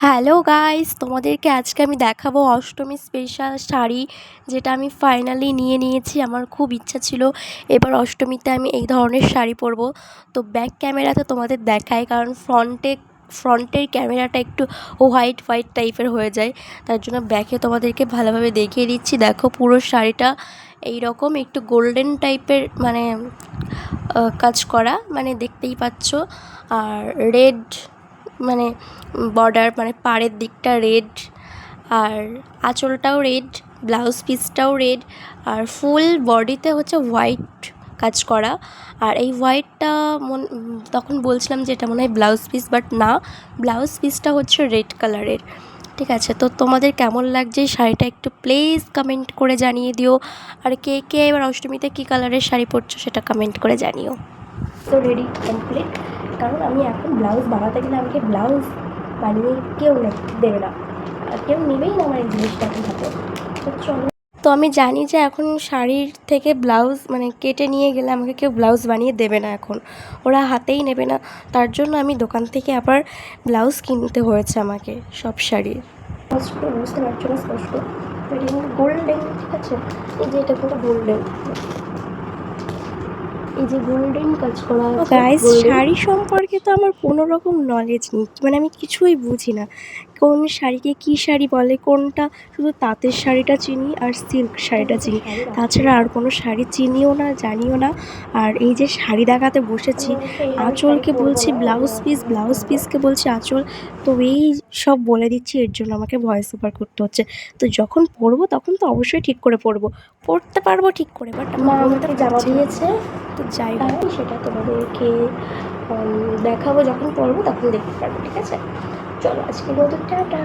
Hello guys তোমাদেরকে আজকে আমি দেখাবো অষ্টমী স্পেশাল শাড়ি, যেটা আমি ফাইনালি নিয়ে নিয়েছি। আমার খুব ইচ্ছা ছিল এবার অষ্টমীতে আমি এই ধরনের শাড়ি পরবো। তো ব্যাক ক্যামেরাতে তোমাদের দেখায় কারণ ফ্রন্টে ফ্রন্টের ক্যামেরাটা একটু হোয়াইট হোয়াইট টাইপের হয়ে যায়। তার জন্য ব্যাকে তোমাদেরকে ভালোভাবে দেখিয়ে দিচ্ছি। দেখো পুরো শাড়িটা এই রকম একটু গোল্ডেন টাইপের মানে কাজ করা মানে দেখতেই পাচ্ছ। আর রেড মানে বর্ডার মানে পাড়ের দিকটা রেড আর আঁচলটাও রেড ব্লাউজ পিসটাও রেড আর ফুল বডিতে হচ্ছে হোয়াইট কাজ করা। আর এই হোয়াইটটা মন তখন বলছিলাম যে এটা মনে হয় ব্লাউজ পিস বাট না ব্লাউজ পিসটা হচ্ছে রেড কালারের ঠিক আছে, তো তোমাদের কেমন লাগছে? শাড়িটা একটু প্লিজ কমেন্ট করে জানিয়ে দিও। আর কে কে এবার অষ্টমীতে কী কালারের শাড়ি পরছো সেটা কমেন্ট করে জানিও। তো রেডি কমপ্লিট কারণ আমি এখন ব্লাউজ বানাতে গেলে আমাকে ব্লাউজ বানিয়ে কেউ দেবে না। কেউ নেবেই না আমার এই জিনিসটা এখন হাতে। তো তো আমি জানি যে এখন শাড়ির থেকে ব্লাউজ মানে কেটে নিয়ে গেলে আমাকে কেউ ব্লাউজ বানিয়ে দেবে না এখন। ওরা হাতেই নেবে না। তার জন্য আমি দোকান থেকে আবার ব্লাউজ কিনতে হয়েছে আমাকে সব শাড়ির। স্পষ্ট, বুঝতে পারছ না স্পষ্ট। গোল্ডেন ঠিক আছে? এই যে এটা কিন্তু গোল্ডেন এই যে গোল্ডেন কাজ করা গাইস শাড়ি সম্পর্কে তো আমার কোনো রকম নলেজ নেই। মানে আমি কিছুই বুঝি না। কোন শাড়িকে কী শাড়ি বলে কোনটা? শুধু তাঁতের শাড়িটা চিনি আর সিল্ক শাড়িটা চিনি। তাছাড়া আর কোনো শাড়ি চিনিও না জানিও না। আর এই যে শাড়ি দেখাতে বসেছি আঁচলকে বলছি ব্লাউজ পিস ব্লাউজ পিসকে বলছি আঁচল। তো এই সব বলে দিচ্ছি এর জন্য আমাকে ভয়েস ওভার করতে হচ্ছে। তো যখন পড়ব তখন তো অবশ্যই ঠিক করে পড়ব। পড়তে পারব ঠিক করে বাট মা আমাকে জামা দিয়েছে। তো যাই হোক। সেটা তোমাদেরকে দেখাবো যখন পড়ব তখন দেখতে পারব ঠিক আছে? চলো আজকে মতো টাটা।